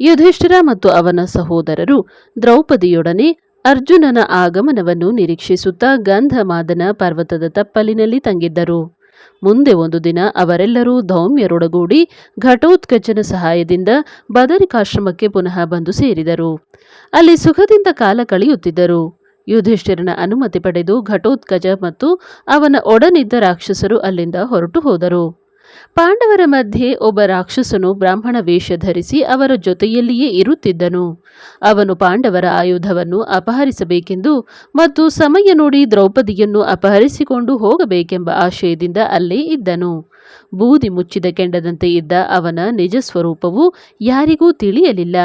ಯುಧಿಷ್ಠಿರ ಮತ್ತು ಅವನ ಸಹೋದರರು ದ್ರೌಪದಿಯೊಡನೆ ಅರ್ಜುನನ ಆಗಮನವನ್ನು ನಿರೀಕ್ಷಿಸುತ್ತಾ ಗಂಧಮಾದನ ಪರ್ವತದ ತಪ್ಪಲಿನಲ್ಲಿ ತಂಗಿದ್ದರು. ಮುಂದೆ ಒಂದು ದಿನ ಅವರೆಲ್ಲರೂ ಧೌಮ್ಯರೊಡಗೂಡಿ ಘಟೋತ್ಕಚನ ಸಹಾಯದಿಂದ ಬದರಿಕಾಶ್ರಮಕ್ಕೆ ಪುನಃ ಬಂದು ಸೇರಿದರು. ಅಲ್ಲಿ ಸುಖದಿಂದ ಕಾಲ ಕಳೆಯುತ್ತಿದ್ದರು. ಯುಧಿಷ್ಠಿರನ ಅನುಮತಿ ಪಡೆದು ಘಟೋತ್ಕಜ ಮತ್ತು ಅವನ ಒಡನಿದ್ದ ರಾಕ್ಷಸರು ಅಲ್ಲಿಂದ ಹೊರಟು ಹೋದರು. ಪಾಂಡವರ ಮಧ್ಯೆ ಒಬ್ಬ ರಾಕ್ಷಸನು ಬ್ರಾಹ್ಮಣ ವೇಷ ಧರಿಸಿ ಅವರ ಜೊತೆಯಲ್ಲಿಯೇ ಇರುತ್ತಿದ್ದನು. ಅವನು ಪಾಂಡವರ ಆಯುಧವನ್ನು ಅಪಹರಿಸಬೇಕೆಂದು ಮತ್ತು ಸಮಯ ನೋಡಿ ದ್ರೌಪದಿಯನ್ನು ಅಪಹರಿಸಿಕೊಂಡು ಹೋಗಬೇಕೆಂಬ ಆಶಯದಿಂದ ಅಲ್ಲೇ ಇದ್ದನು. ಬೂದಿ ಮುಚ್ಚಿದ ಕೆಂಡದಂತೆ ಇದ್ದ ಅವನ ನಿಜ ಸ್ವರೂಪವು ಯಾರಿಗೂ ತಿಳಿಯಲಿಲ್ಲ.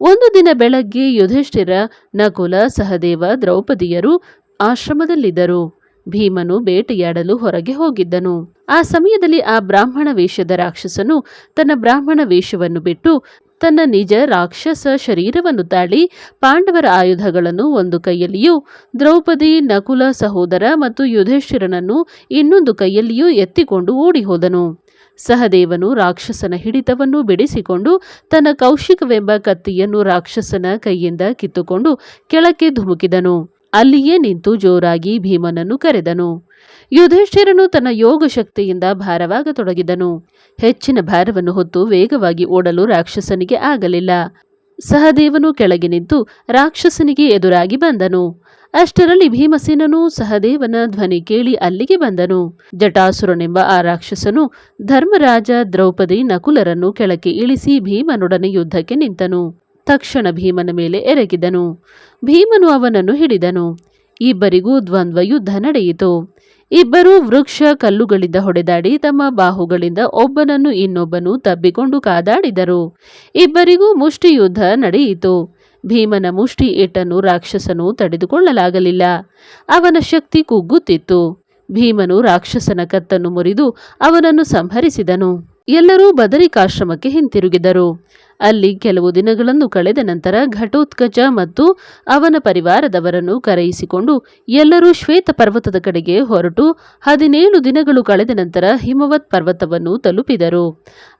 ಒಂದು ದಿನ ಬೆಳಗ್ಗೆ ಯುಧಿಷ್ಠಿರ ನಕುಲ ಸಹದೇವ ದ್ರೌಪದಿಯರು ಆಶ್ರಮದಲ್ಲಿದ್ದರು. ಭೀಮನು ಬೇಟೆಯಾಡಲು ಹೊರಗೆ ಹೋಗಿದ್ದನು. ಆ ಸಮಯದಲ್ಲಿ ಆ ಬ್ರಾಹ್ಮಣ ವೇಷದ ರಾಕ್ಷಸನು ತನ್ನ ಬ್ರಾಹ್ಮಣ ವೇಷವನ್ನು ಬಿಟ್ಟು ತನ್ನ ನಿಜ ರಾಕ್ಷಸ ಶರೀರವನ್ನು ತಾಳಿ ಪಾಂಡವರ ಆಯುಧಗಳನ್ನು ಒಂದು ಕೈಯಲ್ಲಿಯೂ, ದ್ರೌಪದಿ ನಕುಲ ಸಹೋದರ ಮತ್ತು ಯುಧಿಷ್ಠಿರನನ್ನು ಇನ್ನೊಂದು ಕೈಯಲ್ಲಿಯೂ ಎತ್ತಿಕೊಂಡು ಓಡಿ ಹೋದನು ಸಹದೇವನು ರಾಕ್ಷಸನ ಹಿಡಿತವನ್ನು ಬಿಡಿಸಿಕೊಂಡು ತನ್ನ ಕೌಶಿಕವೆಂಬ ಕತ್ತಿಯನ್ನು ರಾಕ್ಷಸನ ಕೈಯಿಂದ ಕಿತ್ತುಕೊಂಡು ಕೆಳಕ್ಕೆ ಧುಮುಕಿದನು. ಅಲ್ಲಿಯೇ ನಿಂತು ಜೋರಾಗಿ ಭೀಮನನ್ನು ಕರೆದನು. ಯುಧಿಷ್ಠಿರನು ತನ್ನ ಯೋಗ ಶಕ್ತಿಯಿಂದ ಭಾರವಾಗತೊಡಗಿದನು. ಹೆಚ್ಚಿನ ಭಾರವನ್ನು ಹೊತ್ತು ವೇಗವಾಗಿ ಓಡಲು ರಾಕ್ಷಸನಿಗೆ ಆಗಲಿಲ್ಲ. ಸಹದೇವನು ಕೆಳಗೆ ನಿಂತು ರಾಕ್ಷಸನಿಗೆ ಎದುರಾಗಿ ಬಂದನು. ಅಷ್ಟರಲ್ಲಿ ಭೀಮಸೇನನು ಸಹದೇವನ ಧ್ವನಿ ಕೇಳಿ ಅಲ್ಲಿಗೆ ಬಂದನು. ಜಟಾಸುರನೆಂಬ ಆ ರಾಕ್ಷಸನು ಧರ್ಮರಾಜ ದ್ರೌಪದಿ ನಕುಲರನ್ನು ಕೆಳಕ್ಕೆ ಇಳಿಸಿ ಭೀಮನೊಡನೆ ಯುದ್ಧಕ್ಕೆ ನಿಂತನು. ತಕ್ಷಣ ಭೀಮನ ಮೇಲೆ ಎರಗಿದನು. ಭೀಮನು ಅವನನ್ನು ಹಿಡಿದನು. ಇಬ್ಬರಿಗೂ ದ್ವಂದ್ವ ಯುದ್ಧ ನಡೆಯಿತು. ಇಬ್ಬರೂ ವೃಕ್ಷ ಕಲ್ಲುಗಳಿಂದ ಹೊಡೆದಾಡಿ ತಮ್ಮ ಬಾಹುಗಳಿಂದ ಒಬ್ಬನನ್ನು ಇನ್ನೊಬ್ಬನು ತಬ್ಬಿಕೊಂಡು ಕಾದಾಡಿದರು. ಇಬ್ಬರಿಗೂ ಮುಷ್ಟಿಯುದ್ಧ ನಡೆಯಿತು. ಭೀಮನ ಮುಷ್ಟಿ ಏಟನ್ನು ರಾಕ್ಷಸನು ತಡೆದುಕೊಳ್ಳಲಾಗಲಿಲ್ಲ. ಅವನ ಶಕ್ತಿ ಕುಗ್ಗುತ್ತಿತ್ತು. ಭೀಮನು ರಾಕ್ಷಸನ ಕತ್ತನ್ನು ಮುರಿದು ಅವನನ್ನು ಸಂಹರಿಸಿದನು. ಎಲ್ಲರೂ ಬದರಿಕಾಶ್ರಮಕ್ಕೆ ಹಿಂತಿರುಗಿದರು. ಅಲ್ಲಿ ಕೆಲವು ದಿನಗಳನ್ನು ಕಳೆದ ನಂತರ ಘಟೋತ್ಕಚ ಮತ್ತು ಅವನ ಪರಿವಾರದವರನ್ನು ಕರೆಯಿಸಿಕೊಂಡು ಎಲ್ಲರೂ ಶ್ವೇತ ಪರ್ವತದ ಕಡೆಗೆ ಹೊರಟು ಹದಿನೇಳು ದಿನಗಳು ಕಳೆದ ನಂತರ ಹಿಮವತ್ ಪರ್ವತವನ್ನು ತಲುಪಿದರು.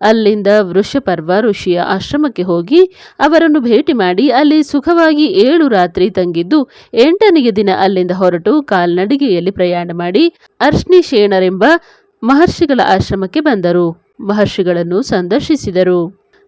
ಅಲ್ಲಿಂದ ವೃಷಪರ್ವ ಋಷಿಯ ಆಶ್ರಮಕ್ಕೆ ಹೋಗಿ ಅವರನ್ನು ಭೇಟಿ ಮಾಡಿ ಅಲ್ಲಿ ಸುಖವಾಗಿ ಏಳು ರಾತ್ರಿ ತಂಗಿದ್ದು ಎಂಟನೆಯ ದಿನ ಅಲ್ಲಿಂದ ಹೊರಟು ಕಾಲ್ನಡಿಗೆಯಲ್ಲಿ ಪ್ರಯಾಣ ಮಾಡಿ ಅರ್ಷ್ಣಿಶೇಣರೆಂಬ ಮಹರ್ಷಿಗಳ ಆಶ್ರಮಕ್ಕೆ ಬಂದರು. ಮಹರ್ಷಿಗಳನ್ನು ಸಂದರ್ಶಿಸಿದರು.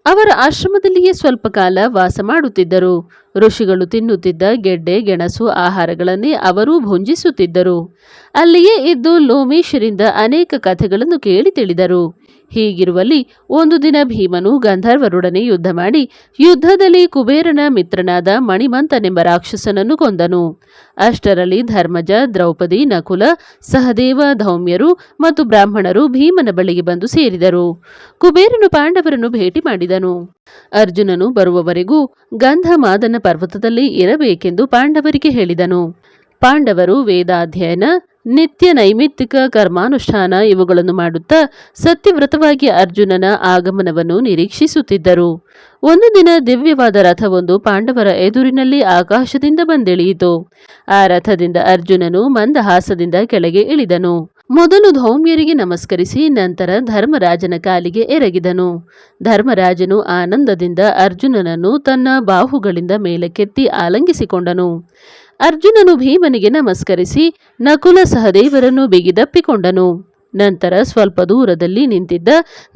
ಅವರ ಆಶ್ರಮದಲ್ಲಿಯೇ ಸ್ವಲ್ಪ ಕಾಲ ವಾಸ ಮಾಡುತ್ತಿದ್ದರು. ಋಷಿಗಳು ತಿನ್ನುತ್ತಿದ್ದ ಗೆಡ್ಡೆ, ಗೆಣಸು ಆಹಾರಗಳನ್ನೇ ಅವರೂ ಭುಂಜಿಸುತ್ತಿದ್ದರು. ಅಲ್ಲಿಯೇ ಇದ್ದು ಲೋಮೇಶರಿಂದ ಅನೇಕ ಕಥೆಗಳನ್ನು ಕೇಳಿ ತಿಳಿದರು. ಹೀಗಿರುವಲ್ಲಿ ಒಂದು ದಿನ ಭೀಮನು ಗಂಧರ್ವರೊಡನೆ ಯುದ್ಧ ಮಾಡಿ ಯುದ್ಧದಲ್ಲಿ ಕುಬೇರನ ಮಿತ್ರನಾದ ಮಣಿಮಂತನೆಂಬ ರಾಕ್ಷಸನನ್ನು ಕೊಂದನು. ಅಷ್ಟರಲ್ಲಿ ಧರ್ಮಜ, ದ್ರೌಪದಿ, ನಕುಲ, ಸಹದೇವ, ಧೌಮ್ಯರು ಮತ್ತು ಬ್ರಾಹ್ಮಣರು ಭೀಮನ ಬಳಿಗೆ ಬಂದು ಸೇರಿದರು. ಕುಬೇರನು ಪಾಂಡವರನ್ನು ಭೇಟಿ ಮಾಡಿದನು. ಅರ್ಜುನನು ಬರುವವರೆಗೂ ಗಂಧಮಾದನ ಪರ್ವತದಲ್ಲಿ ಇರಬೇಕೆಂದು ಪಾಂಡವರಿಗೆ ಹೇಳಿದನು. ಪಾಂಡವರು ವೇದಾಧ್ಯಯನ, ನಿತ್ಯ ನೈಮಿತ್ತಿಕ ಕರ್ಮಾನುಷ್ಠಾನ ಇವುಗಳನ್ನು ಮಾಡುತ್ತಾ ಸತ್ಯವ್ರತವಾಗಿ ಅರ್ಜುನನ ಆಗಮನವನ್ನು ನಿರೀಕ್ಷಿಸುತ್ತಿದ್ದರು. ಒಂದು ದಿನ ದಿವ್ಯವಾದ ರಥವೊಂದು ಪಾಂಡವರ ಎದುರಿನಲ್ಲಿ ಆಕಾಶದಿಂದ ಬಂದಿಳಿಯಿತು. ಆ ರಥದಿಂದ ಅರ್ಜುನನು ಮಂದಹಾಸದಿಂದ ಕೆಳಗೆ ಇಳಿದನು. ಮೊದಲು ಧೌಮ್ಯರಿಗೆ ನಮಸ್ಕರಿಸಿ ನಂತರ ಧರ್ಮರಾಜನ ಕಾಲಿಗೆ ಎರಗಿದನು. ಧರ್ಮರಾಜನು ಆನಂದದಿಂದ ಅರ್ಜುನನನ್ನು ತನ್ನ ಬಾಹುಗಳಿಂದ ಮೇಲಕ್ಕೆತ್ತಿ ಆಲಂಗಿಸಿಕೊಂಡನು. ಅರ್ಜುನನು ಭೀಮನಿಗೆ ನಮಸ್ಕರಿಸಿ ನಕುಲ ಸಹದೇವರನ್ನು ಬಿಗಿದಪ್ಪಿಕೊಂಡನು. ನಂತರ ಸ್ವಲ್ಪ ದೂರದಲ್ಲಿ ನಿಂತಿದ್ದ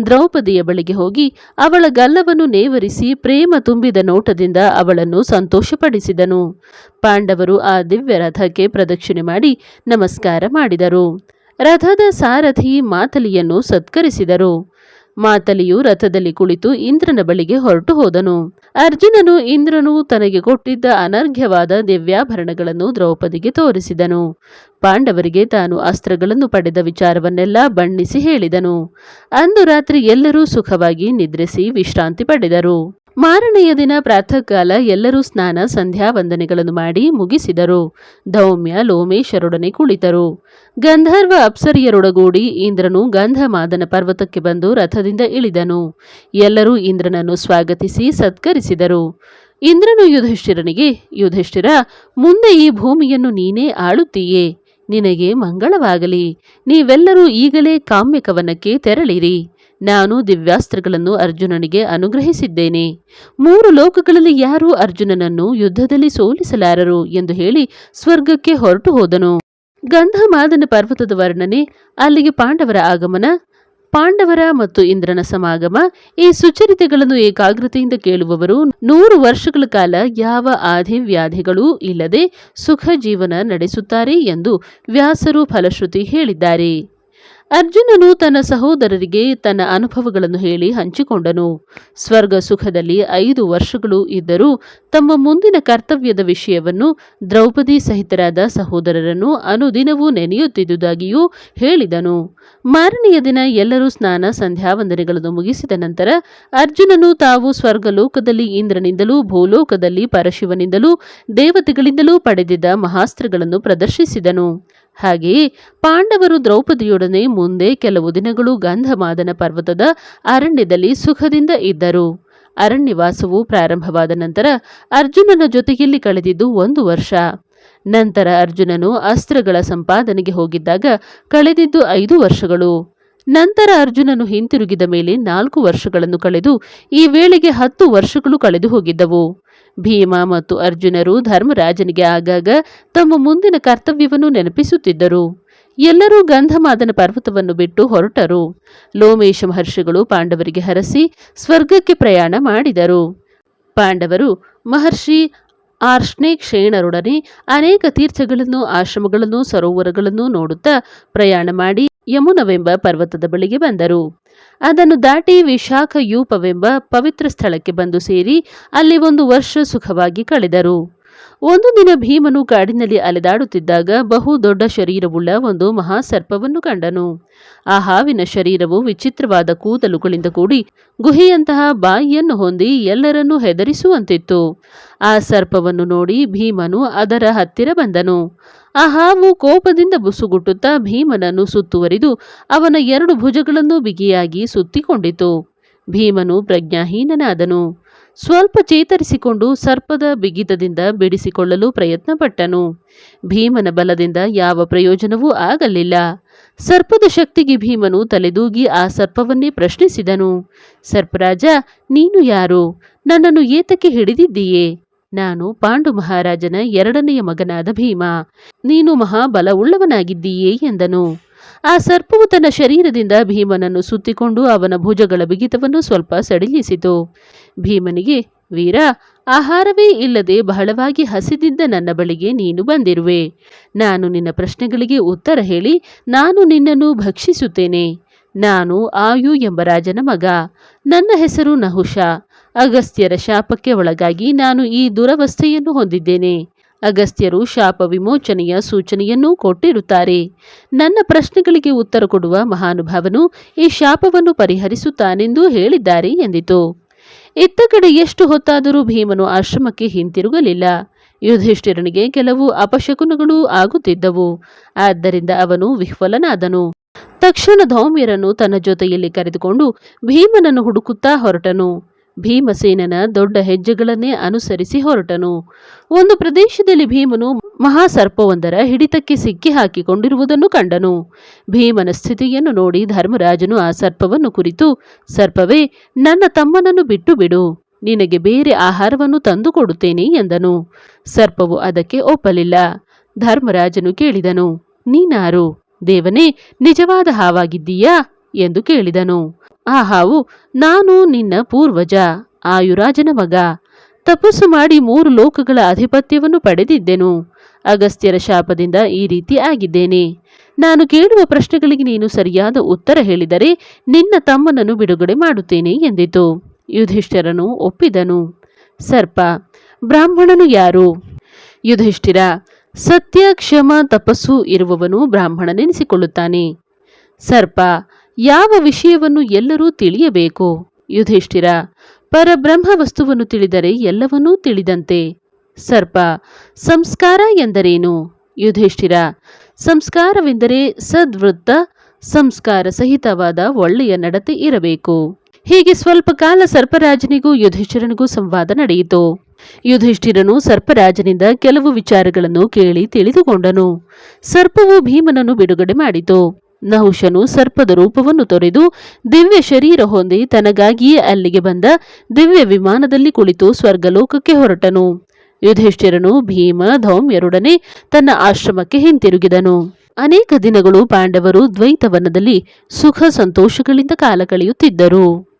ದ್ರೌಪದಿಯ ಬಳಿಗೆ ಹೋಗಿ ಅವಳ ಗಲ್ಲವನ್ನು ನೇವರಿಸಿ ಪ್ರೇಮ ತುಂಬಿದ ನೋಟದಿಂದ ಅವಳನ್ನು ಸಂತೋಷಪಡಿಸಿದನು. ಪಾಂಡವರು ಆ ದಿವ್ಯ ರಥಕ್ಕೆ ಪ್ರದಕ್ಷಿಣೆ ಮಾಡಿ ನಮಸ್ಕಾರ ಮಾಡಿದರು. ರಥದ ಸಾರಥಿ ಮಾತಲಿಯನ್ನು ಸತ್ಕರಿಸಿದರು. ಮಾತಲಿಯು ರಥದಲ್ಲಿ ಕುಳಿತು ಇಂದ್ರನ ಬಳಿಗೆ ಹೊರಟು ಹೋದನು. ಅರ್ಜುನನು ಇಂದ್ರನು ತನಗೆ ಕೊಟ್ಟಿದ್ದ ಅನರ್ಘ್ಯವಾದ ದಿವ್ಯಾಭರಣಗಳನ್ನು ದ್ರೌಪದಿಗೆ ತೋರಿಸಿದನು. ಪಾಂಡವರಿಗೆ ತಾನು ಅಸ್ತ್ರಗಳನ್ನು ಪಡೆದ ವಿಚಾರವನ್ನೆಲ್ಲ ಬಣ್ಣಿಸಿ ಹೇಳಿದನು. ಅಂದು ರಾತ್ರಿ ಎಲ್ಲರೂ ಸುಖವಾಗಿ ನಿದ್ರಿಸಿ ವಿಶ್ರಾಂತಿ ಪಡೆದರು. ಮಾರನೆಯ ದಿನ ಪ್ರಾತಃ ಕಾಲ ಎಲ್ಲರೂ ಸ್ನಾನ, ಸಂಧ್ಯಾ ವಂದನೆಗಳನ್ನು ಮಾಡಿ ಮುಗಿಸಿದರು. ದೌಮ್ಯ ಲೋಮೇಶರೊಡನೆ ಕುಳಿತರು. ಗಂಧರ್ವ ಅಪ್ಸರಿಯರೊಡಗೂಡಿ ಇಂದ್ರನು ಗಂಧಮಾದನ ಪರ್ವತಕ್ಕೆ ಬಂದು ರಥದಿಂದ ಇಳಿದನು. ಎಲ್ಲರೂ ಇಂದ್ರನನ್ನು ಸ್ವಾಗತಿಸಿ ಸತ್ಕರಿಸಿದರು. ಇಂದ್ರನು ಯುಧಿಷ್ಠಿರನಿಗೆ, ಯುಧಿಷ್ಠಿರ, ಮುಂದೆ ಈ ಭೂಮಿಯನ್ನು ನೀನೇ ಆಳುತ್ತೀಯೇ. ನಿನಗೆ ಮಂಗಳವಾಗಲಿ. ನೀವೆಲ್ಲರೂ ಈಗಲೇ ಕಾಮ್ಯಕವನಕ್ಕೆ ತೆರಳಿರಿ. ನಾನು ದಿವ್ಯಾಸ್ತ್ರಗಳನ್ನು ಅರ್ಜುನನಿಗೆ ಅನುಗ್ರಹಿಸಿದ್ದೇನೆ. ಮೂರು ಲೋಕಗಳಲ್ಲಿ ಯಾರೂ ಅರ್ಜುನನನ್ನು ಯುದ್ಧದಲ್ಲಿ ಸೋಲಿಸಲಾರರು ಎಂದು ಹೇಳಿ ಸ್ವರ್ಗಕ್ಕೆ ಹೊರಟು ಹೋದನು. ಗಂಧಮಾದನ ಪರ್ವತದ ವರ್ಣನೆ, ಅಲ್ಲಿಗೆ ಪಾಂಡವರ ಆಗಮನ, ಪಾಂಡವರ ಮತ್ತು ಇಂದ್ರನ ಸಮಾಗಮ, ಈ ಸುಚರಿತೆಗಳನ್ನು ಏಕಾಗ್ರತೆಯಿಂದ ಕೇಳುವವರು ನೂರು ವರ್ಷಗಳ ಕಾಲ ಯಾವ ಆಧಿ ವ್ಯಾಧಿಗಳೂ ಇಲ್ಲದೆ ಸುಖ ಜೀವನ ನಡೆಸುತ್ತಾರೆ ಎಂದು ವ್ಯಾಸರು ಫಲಶ್ರುತಿ ಹೇಳಿದ್ದಾರೆ. ಅರ್ಜುನನು ತನ್ನ ಸಹೋದರರಿಗೆ ತನ್ನ ಅನುಭವಗಳನ್ನು ಹೇಳಿ ಹಂಚಿಕೊಂಡನು. ಸ್ವರ್ಗ ಸುಖದಲ್ಲಿ ಐದು ವರ್ಷಗಳು ಇದ್ದರೂ ತಮ್ಮ ಮುಂದಿನ ಕರ್ತವ್ಯದ ವಿಷಯವನ್ನು ದ್ರೌಪದಿ ಸಹಿತರಾದ ಸಹೋದರರನ್ನು ಅನುದಿನವೂ ನೆನೆಯುತ್ತಿದ್ದುದಾಗಿಯೂ ಹೇಳಿದನು. ಮಾರನೆಯ ದಿನ ಎಲ್ಲರೂ ಸ್ನಾನ ಸಂಧ್ಯಾವಂದನೆಗಳನ್ನು ಮುಗಿಸಿದ ನಂತರ ಅರ್ಜುನನು ತಾವು ಸ್ವರ್ಗಲೋಕದಲ್ಲಿ ಇಂದ್ರನಿಂದಲೂ ಭೂಲೋಕದಲ್ಲಿ ಪರಶಿವನಿಂದಲೂ ದೇವತೆಗಳಿಂದಲೂ ಪಡೆದಿದ್ದ ಮಹಾಸ್ತ್ರಗಳನ್ನು ಪ್ರದರ್ಶಿಸಿದನು. ಹಾಗೆಯೇ ಪಾಂಡವರು ದ್ರೌಪದಿಯೊಡನೆ ಮುಂದೆ ಕೆಲವು ದಿನಗಳು ಗಂಧಮಾದನ ಪರ್ವತದ ಅರಣ್ಯದಲ್ಲಿ ಸುಖದಿಂದ ಇದ್ದರು. ಅರಣ್ಯವಾಸವು ಪ್ರಾರಂಭವಾದ ನಂತರ ಅರ್ಜುನನ ಜೊತೆಯಲ್ಲಿ ಕಳೆದಿದ್ದು ಒಂದು ವರ್ಷ. ನಂತರ ಅರ್ಜುನನು ಅಸ್ತ್ರಗಳ ಸಂಪಾದನೆಗೆ ಹೋಗಿದ್ದಾಗ ಕಳೆದಿದ್ದು ಐದು ವರ್ಷಗಳು. ನಂತರ ಅರ್ಜುನನು ಹಿಂತಿರುಗಿದ ಮೇಲೆ ನಾಲ್ಕು ವರ್ಷಗಳನ್ನು ಕಳೆದು ಈ ವೇಳೆಗೆ ಹತ್ತು ವರ್ಷಗಳು ಕಳೆದು ಹೋಗಿದ್ದವು. ಭೀಮ ಮತ್ತು ಅರ್ಜುನರು ಧರ್ಮರಾಜನಿಗೆ ಆಗಾಗ ತಮ್ಮ ಮುಂದಿನ ಕರ್ತವ್ಯವನ್ನು ನೆನಪಿಸುತ್ತಿದ್ದರು. ಎಲ್ಲರೂ ಗಂಧಮಾದನ ಪರ್ವತವನ್ನು ಬಿಟ್ಟು ಹೊರಟರು. ಲೋಮೇಶ ಮಹರ್ಷಿಗಳು ಪಾಂಡವರಿಗೆ ಹರಸಿ ಸ್ವರ್ಗಕ್ಕೆ ಪ್ರಯಾಣ ಮಾಡಿದರು. ಪಾಂಡವರು, ಮಹರ್ಷಿ ಆರ್ಷ್ಣೇಕ್ಷೇಣರೊಡನೆ ಅನೇಕ ತೀರ್ಥಗಳನ್ನು, ಆಶ್ರಮಗಳನ್ನು, ಸರೋವರಗಳನ್ನು ನೋಡುತ್ತಾ ಪ್ರಯಾಣ ಮಾಡಿ ಯಮುನವೆಂಬ ಪರ್ವತದ ಬಳಿಗೆ ಬಂದರು. ಅದನ್ನು ದಾಟಿ ವಿಶಾಖಯೂಪವೆಂಬ ಪವಿತ್ರ ಸ್ಥಳಕ್ಕೆ ಬಂದು ಸೇರಿ ಅಲ್ಲಿ ಒಂದು ವರ್ಷ ಸುಖವಾಗಿ ಕಳೆದರು. ಒಂದು ದಿನ ಭೀಮನು ಕಾಡಿನಲ್ಲಿ ಅಲೆದಾಡುತ್ತಿದ್ದಾಗ ಬಹು ದೊಡ್ಡ ಶರೀರವುಳ್ಳ ಒಂದು ಮಹಾ ಸರ್ಪವನ್ನು ಕಂಡನು. ಆ ಹಾವಿನ ಶರೀರವು ವಿಚಿತ್ರವಾದ ಕೂದಲುಗಳಿಂದ ಕೂಡಿ ಗುಹೆಯಂತಹ ಬಾಯಿಯನ್ನು ಹೊಂದಿ ಎಲ್ಲರನ್ನೂ ಹೆದರಿಸುವಂತಿತ್ತು. ಆ ಸರ್ಪವನ್ನು ನೋಡಿ ಭೀಮನು ಅದರ ಹತ್ತಿರ ಬಂದನು. ಆ ಹಾವು ಕೋಪದಿಂದ ಬುಸುಗುಟ್ಟುತ್ತಾ ಭೀಮನನ್ನು ಸುತ್ತುವರಿದು ಅವನ ಎರಡು ಭುಜಗಳನ್ನು ಬಿಗಿಯಾಗಿ ಸುತ್ತಿಕೊಂಡಿತು. ಭೀಮನು ಪ್ರಜ್ಞಾಹೀನನಾದನು. ಸ್ವಲ್ಪ ಚೇತರಿಸಿಕೊಂಡು ಸರ್ಪದ ಬಿಗಿತದಿಂದ ಬಿಡಿಸಿಕೊಳ್ಳಲು ಪ್ರಯತ್ನಪಟ್ಟನು. ಭೀಮನ ಬಲದಿಂದ ಯಾವ ಪ್ರಯೋಜನವೂ ಆಗಲಿಲ್ಲ. ಸರ್ಪದ ಶಕ್ತಿಗೆ ಭೀಮನು ತಲೆದೂಗಿ ಆ ಸರ್ಪವನ್ನೇ ಪ್ರಶ್ನಿಸಿದನು. ಸರ್ಪರಾಜ, ನೀನು ಯಾರು? ನನ್ನನ್ನು ಏತಕ್ಕೆ ಹಿಡಿದಿದ್ದೀಯೇ? ನಾನು ಪಾಂಡು ಮಹಾರಾಜನ ಎರಡನೆಯ ಮಗನಾದ ಭೀಮ. ನೀನು ಮಹಾಬಲವುಳ್ಳವನಾಗಿದ್ದೀಯೇ? ಎಂದನು. ಆ ಸರ್ಪವು ತನ್ನ ಶರೀರದಿಂದ ಭೀಮನನ್ನು ಸುತ್ತಿಕೊಂಡು ಅವನ ಭುಜಗಳ ಬಿಗಿತವನ್ನು ಸ್ವಲ್ಪ ಸಡಿಲಿಸಿತು. ಭೀಮನಿಗೆ, ವೀರ, ಆಹಾರವೇ ಇಲ್ಲದೆ ಬಹಳವಾಗಿ ಹಸಿದಿದ್ದ ನನ್ನ ಬಳಿಗೆ ನೀನು ಬಂದಿರುವೆ. ನಾನು ನಿನ್ನ ಪ್ರಶ್ನೆಗಳಿಗೆ ಉತ್ತರ ಹೇಳಿ ನಾನು ನಿನ್ನನ್ನು ಭಕ್ಷಿಸುತ್ತೇನೆ. ನಾನು ಆಯು ಎಂಬ ರಾಜನ ಮಗ. ನನ್ನ ಹೆಸರು ನಹುಷ. ಅಗಸ್ತ್ಯರ ಶಾಪಕ್ಕೆ ಒಳಗಾಗಿ ನಾನು ಈ ದುರವಸ್ಥೆಯನ್ನು ಹೊಂದಿದ್ದೇನೆ. ಅಗಸ್ತ್ಯರು ಶಾಪ ವಿಮೋಚನೆಯ ಸೂಚನೆಯನ್ನೂ ಕೊಟ್ಟಿರುತ್ತಾರೆ. ನನ್ನ ಪ್ರಶ್ನೆಗಳಿಗೆ ಉತ್ತರ ಕೊಡುವ ಮಹಾನುಭಾವನು ಈ ಶಾಪವನ್ನು ಪರಿಹರಿಸುತ್ತಾನೆಂದು ಹೇಳಿದ್ದಾರೆ ಎಂದಿತು. ಇತ್ತ ಕಡೆ ಎಷ್ಟು ಹೊತ್ತಾದರೂ ಭೀಮನು ಆಶ್ರಮಕ್ಕೆ ಹಿಂತಿರುಗಲಿಲ್ಲ. ಯುಧಿಷ್ಠಿರನಿಗೆ ಕೆಲವು ಅಪಶಕುನಗಳು ಆಗುತ್ತಿದ್ದವು. ಆದ್ದರಿಂದ ಅವನು ವಿಫಲನಾದನು ತಕ್ಷಣ ಧೌಮ್ಯರನ್ನು ತನ್ನ ಜೊತೆಯಲ್ಲಿ ಕರೆದುಕೊಂಡು ಭೀಮನನ್ನು ಹುಡುಕುತ್ತಾ ಹೊರಟನು. ಭೀಮಸೇನನ ದೊಡ್ಡ ಹೆಜ್ಜೆಗಳನ್ನೇ ಅನುಸರಿಸಿ ಹೊರಟನು. ಒಂದು ಪ್ರದೇಶದಲ್ಲಿ ಭೀಮನು ಮಹಾಸರ್ಪವೊಂದರ ಹಿಡಿತಕ್ಕೆ ಸಿಕ್ಕಿ ಹಾಕಿಕೊಂಡಿರುವುದನ್ನು ಕಂಡನು. ಭೀಮನ ಸ್ಥಿತಿಯನ್ನು ನೋಡಿ ಧರ್ಮರಾಜನು ಆ ಸರ್ಪವನ್ನು ಕುರಿತು, ಸರ್ಪವೇ, ನನ್ನ ತಮ್ಮನನ್ನು ಬಿಟ್ಟು ಬಿಡು ನಿನಗೆ ಬೇರೆ ಆಹಾರವನ್ನು ತಂದು ಕೊಡುತ್ತೇನೆ ಎಂದನು. ಸರ್ಪವು ಅದಕ್ಕೆ ಒಪ್ಪಲಿಲ್ಲ. ಧರ್ಮರಾಜನು ಕೇಳಿದನು, ನೀನಾರು? ದೇವನೇ, ನಿಜವಾದ ಹಾವಾಗಿದ್ದೀಯಾ? ಎಂದು ಕೇಳಿದನು. ಆ ಹಾವು ನಾನು ನಿನ್ನ ಪೂರ್ವಜ, ಆಯುರಾಜನ ಮಗ. ತಪಸ್ಸು ಮಾಡಿ ಮೂರು ಲೋಕಗಳ ಆಧಿಪತ್ಯವನ್ನು ಪಡೆದಿದ್ದೆನು. ಅಗಸ್ತ್ಯರ ಶಾಪದಿಂದ ಈ ರೀತಿ ಆಗಿದ್ದೇನೆ. ನಾನು ಕೇಳುವ ಪ್ರಶ್ನೆಗಳಿಗೆ ನೀನು ಸರಿಯಾದ ಉತ್ತರ ಹೇಳಿದರೆ ನಿನ್ನ ತಮ್ಮನನ್ನು ಬಿಡುಗಡೆ ಮಾಡುತ್ತೇನೆ ಎಂದಿತು. ಯುಧಿಷ್ಠಿರನು ಒಪ್ಪಿದನು. ಸರ್ಪ, ಬ್ರಾಹ್ಮಣನು ಯಾರು? ಯುಧಿಷ್ಠಿರ ಸತ್ಯ ಕ್ಷಮ ತಪಸ್ಸು ಇರುವವನು ಬ್ರಾಹ್ಮಣನೆನಿಸಿಕೊಳ್ಳುತ್ತಾನೆ. ಸರ್ಪ ಯಾವ ವಿಷಯವನ್ನು ಎಲ್ಲರೂ ತಿಳಿಯಬೇಕು? ಯುಧಿಷ್ಠಿರ ಪರಬ್ರಹ್ಮ ವಸ್ತುವನ್ನು ತಿಳಿದರೆ ಎಲ್ಲವನ್ನೂ ತಿಳಿದಂತೆ. ಸರ್ಪ, ಸಂಸ್ಕಾರ ಎಂದರೇನು? ಯುಧಿಷ್ಠಿರ, ಸಂಸ್ಕಾರವೆಂದರೆ ಸದ್ವೃತ್ತ, ಸಂಸ್ಕಾರ ಸಹಿತವಾದ ಒಳ್ಳೆಯ ನಡತೆ ಇರಬೇಕು. ಹೀಗೆ ಸ್ವಲ್ಪ ಕಾಲ ಸರ್ಪರಾಜನಿಗೂ ಯುಧಿಷ್ಠಿರನಿಗೂ ಸಂವಾದ ನಡೆಯಿತು. ಯುಧಿಷ್ಠಿರನು ಸರ್ಪರಾಜನಿಂದ ಕೆಲವು ವಿಚಾರಗಳನ್ನು ಕೇಳಿ ತಿಳಿದುಕೊಂಡನು. ಸರ್ಪವು ಭೀಮನನ್ನು ಬಿಡುಗಡೆ ಮಾಡಿತು. ನಹುಷನು ಸರ್ಪದ ರೂಪವನ್ನು ತೊರೆದು ದಿವ್ಯ ಶರೀರ ಹೊಂದಿ ತನಗಾಗಿಯೇ ಅಲ್ಲಿಗೆ ಬಂದ ದಿವ್ಯ ವಿಮಾನದಲ್ಲಿ ಕುಳಿತು ಸ್ವರ್ಗಲೋಕಕ್ಕೆ ಹೊರಟನು. ಯುಧಿಷ್ಠಿರನು ಭೀಮ ಧೌಮ್ಯರೊಡನೆ ತನ್ನ ಆಶ್ರಮಕ್ಕೆ ಹಿಂತಿರುಗಿದನು. ಅನೇಕ ದಿನಗಳು ಪಾಂಡವರು ದ್ವೈತವನದಲ್ಲಿ ಸುಖ ಸಂತೋಷಗಳಿಂದ ಕಾಲ ಕಳೆಯುತ್ತಿದ್ದರು.